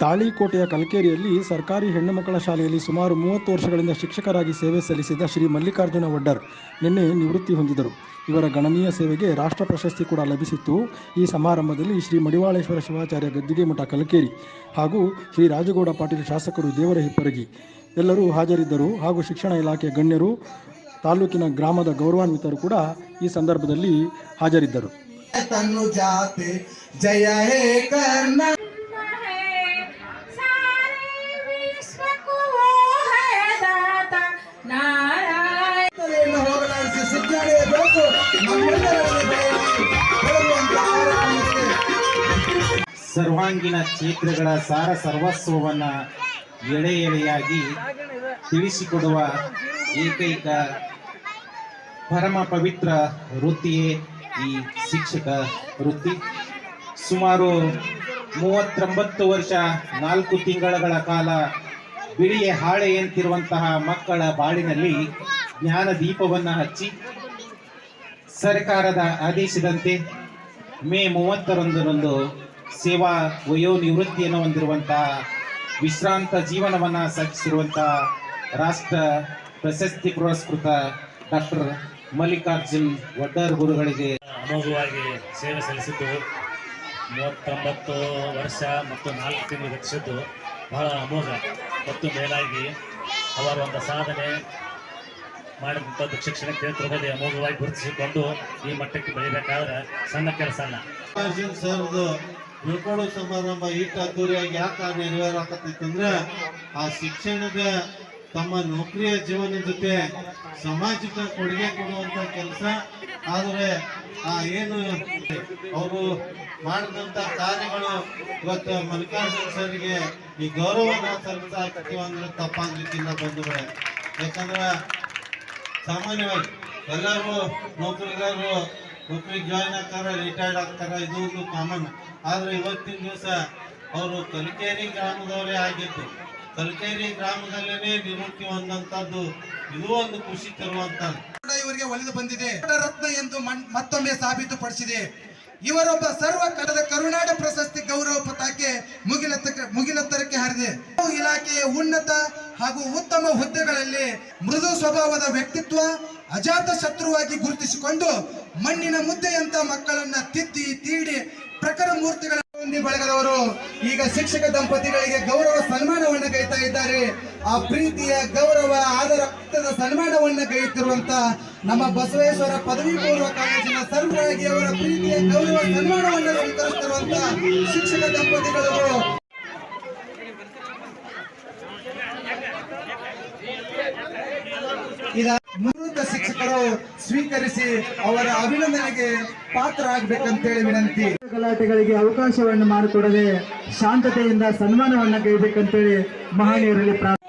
ತಾಳಿಕೋಟೆಯ ಕಲ್ಕೇರಿಯಲ್ಲಿ ಸರ್ಕಾರಿ ಹೆಣ್ಣು ಮಕ್ಕಳ ಶಾಲೆಯಲ್ಲಿ ಸುಮಾರು ಮೂವತ್ತು ವರ್ಷಗಳಿಂದ ಶಿಕ್ಷಕರಾಗಿ ಸೇವೆ ಸಲ್ಲಿಸಿದ ಶ್ರೀ ಮಲ್ಲಿಕಾರ್ಜುನ ವಡ್ಡರ್ ನಿನ್ನೆ ನಿವೃತ್ತಿ ಹೊಂದಿದರು. ಇವರ ಗಣನೀಯ ಸೇವೆಗೆ ರಾಷ್ಟ್ರ ಪ್ರಶಸ್ತಿ ಕೂಡ ಲಭಿಸಿತ್ತು. ಈ ಸಮಾರಂಭದಲ್ಲಿ ಶ್ರೀ ಮಡಿವಾಳೇಶ್ವರ ಶಿವಾಚಾರ್ಯ ಗದ್ದಿಗೆ ಮಠ ಕಲ್ಕೇರಿ ಹಾಗೂ ಶ್ರೀ ರಾಜಗೌಡ ಪಾಟೀಲ್ ಶಾಸಕರು ದೇವರ ಹಿಪ್ಪರಗಿ ಎಲ್ಲರೂ ಹಾಜರಿದ್ದರು. ಹಾಗೂ ಶಿಕ್ಷಣ ಇಲಾಖೆಯ ಗಣ್ಯರು, ತಾಲೂಕಿನ ಗ್ರಾಮದ ಗೌರವಾನ್ವಿತರು ಕೂಡ ಈ ಸಂದರ್ಭದಲ್ಲಿ ಹಾಜರಿದ್ದರು. ಸರ್ವಾಂಗೀಣ ಕ್ಷೇತ್ರಗಳ ಸಾರ ಸರ್ವಸ್ವವನ್ನು ಎಳೆ ಎಳೆಯಾಗಿ ತಿಳಿಸಿಕೊಡುವ ಏಕೈಕ ಪರಮ ಪವಿತ್ರ ವೃತ್ತಿಯೇ ಈ ಶಿಕ್ಷಕ ವೃತ್ತಿ. ಸುಮಾರು ಮೂವತ್ತೊಂಬತ್ತು ವರ್ಷ, ನಾಲ್ಕು ತಿಂಗಳ ಕಾಲ ಬಿಳಿಯ ಹಾಳೆಯಂತಿರುವಂತಹ ಮಕ್ಕಳ ಬಾಳಿನಲ್ಲಿ ಜ್ಞಾನ ದೀಪವನ್ನು ಹಚ್ಚಿ ಸರ್ಕಾರದ ಆದೇಶದಂತೆ ಮೇ ಮೂವತ್ತರಂದರಂದು ಸೇವಾ ವಯೋನಿವೃತ್ತಿಯನ್ನು ಹೊಂದಿರುವಂತಹ ವಿಶ್ರಾಂತ ಜೀವನವನ್ನು ಸಾಗಿಸಿರುವಂತಹ ರಾಷ್ಟ್ರ ಪ್ರಶಸ್ತಿ ಪುರಸ್ಕೃತ ಡಾಕ್ಟರ್ ಮಲ್ಲಿಕಾರ್ಜುನ್ ವಡ್ಡರ್ ಗುರುಗಳಿಗೆ ಅಮೋಘವಾಗಿ ಸೇವೆ ಸಲ್ಲಿಸಿದ್ದು ಮೂವತ್ತೊಂಬತ್ತು ವರ್ಷ ಮತ್ತು ನಾಲ್ಕು ತಿಂಗಳು ರಚಿಸಿದ್ದು ಬಹಳ ಅಮೋಘ ಮತ್ತು ಮೇಲಾಗಿ ಅವರ ಒಂದು ಸಾಧನೆ ಮಾಡಿದಂಥದ್ದು ಶಿಕ್ಷಣ ಕ್ಷೇತ್ರದಲ್ಲಿ ಅಮೋಘವಾಗಿ ಗುರುತಿಸಿಕೊಂಡು ಈ ಮಟ್ಟಕ್ಕೆ ಬೆಳಿಬೇಕಾದ್ರೆ ಸಣ್ಣ ಕೆಲಸ ಅಲ್ಲ. ಬೀಳ್ಕೊಡೋ ಸಮಾರಂಭ ಇಟ್ಟು ಅದ್ದೂರಿಯಾಗಿ ಯಾಕೆ ನೆರವೇರಾಕತ್ತೈತಂದ್ರೆ ಆ ಶಿಕ್ಷಣದ ತಮ್ಮ ನೌಕರಿಯ ಜೀವನ ಜೊತೆ ಸಮಾಜಕ್ಕೆ ಕೊಡುಗೆ ಕೊಡುವಂತ ಕೆಲಸ. ಆದರೆ ಆ ಏನು ಅವರು ಮಾಡಿದಂತ ಕಾರ್ಯಗಳು ಇವತ್ತು ಮಲ್ಲಿಕಾರ್ಜುನ್ ಸರ್ಗೆ ಈ ಗೌರವನ ಸಲ್ಲಿಸಾಕತ್ತೀವಿ ಅಂದ್ರೆ ತಪ್ಪಾಗ್ಲಿಕ್ಕಿಲ್ಲ ಬಂಧುಗಳೇ. ಯಾಕಂದ್ರೆ ಸಾಮಾನ್ಯವಾಗಿ ಎಲ್ಲರೂ ನೌಕರಿಗಾರರು ನೌಕರಿಗೆ ಜಾಯ್ನ್ ಆಗ್ತಾರೆ ರಿಟೈರ್ಡ್ ಆಗ್ತಾರೆ, ಇದು ಒಂದು ಕಾಮನ್ ಆದ್ರೆ ಇವತ್ತಿನ ದಿವಸ ಅವರು ಕಲಿಕೇರಿ ಗ್ರಾಮದವರೇ ಆಗಿದ್ದು, ಕಲಿಕೇರಿ ಗ್ರಾಮದಲ್ಲೇ ನಿವೃತ್ತಿ ಹೊಂದಂತದ್ದು ಇದು ಒಂದು ಖುಷಿ ಕೂಡ ಇವರಿಗೆ ಒಲಿದು ಬಂದಿದೆ. ರತ್ನ ಎಂದು ಮತ್ತೊಮ್ಮೆ ಸಾಬೀತುಪಡಿಸಿದೆ. ಇವರೊಬ್ಬ ಸರ್ವ ಕಾಲದ ಕರುನಾಡ ಪ್ರಶಸ್ತಿ ಗೌರವ ಪತಾಕೆ ಮುಗಿಲತ್ತ ಮುಗಿಲತ್ತರಕ್ಕೆ ಹರಿದೆ ಇಲಾಖೆಯ ಉನ್ನತ ಹಾಗೂ ಉತ್ತಮ ಹುದ್ದೆಗಳಲ್ಲಿ ಮೃದು ಸ್ವಭಾವದ ವ್ಯಕ್ತಿತ್ವ, ಅಜಾತ ಶತ್ರುವಾಗಿ ಗುರುತಿಸಿಕೊಂಡು ಮಣ್ಣಿನ ಮುದ್ದೆಯಂತ ಮಕ್ಕಳನ್ನ ತಿದ್ದಿ, ತೀಡಿ ಪ್ರಖರ ಮೂರ್ತಿಗಳ ಬಳಗದವರು ಈಗ ಶಿಕ್ಷಕ ದಂಪತಿಗಳಿಗೆ ಗೌರವ ಸನ್ಮಾನವನ್ನ ಗೈತಾ ಇದ್ದಾರೆ. ಆ ಪ್ರೀತಿಯ, ಗೌರವ, ಆದರ ಸನ್ಮಾನವನ್ನು ಗೈಯುತ್ತಿರುವಂತ ನಮ್ಮ ಬಸವೇಶ್ವರ ಪದವಿ ಪೂರ್ವ ಕಾಲೇಜಿನ ಸರ್ವರಾಗಿ ಅವರ ಪ್ರೀತಿಯ, ಗೌರವ, ಸನ್ಮಾನವನ್ನ ಸ್ವೀಕರಿಸುತ್ತಿರುವಂತ ಶಿಕ್ಷಕ ದಂಪತಿಗಳು. ಇದ ನಿವೃತ್ತ ಶಿಕ್ಷಕರು ಸ್ವೀಕರಿಸಿ ಅವರ ಅಭಿನಂದನೆಗೆ ಪಾತ್ರ ಆಗ್ಬೇಕಂತೇಳಿ ವಿನಂತಿ. ಗಲಾಟೆಗಳಿಗೆ ಅವಕಾಶವನ್ನು ಮಾಡಿಕೊಡದೆ ಶಾಂತತೆಯಿಂದ ಸನ್ಮಾನವನ್ನ ಗೈಬೇಕಂತೇಳಿ ಮಹನೀಯರಲ್ಲಿ ಪ್ರಾರ್ಥನೆ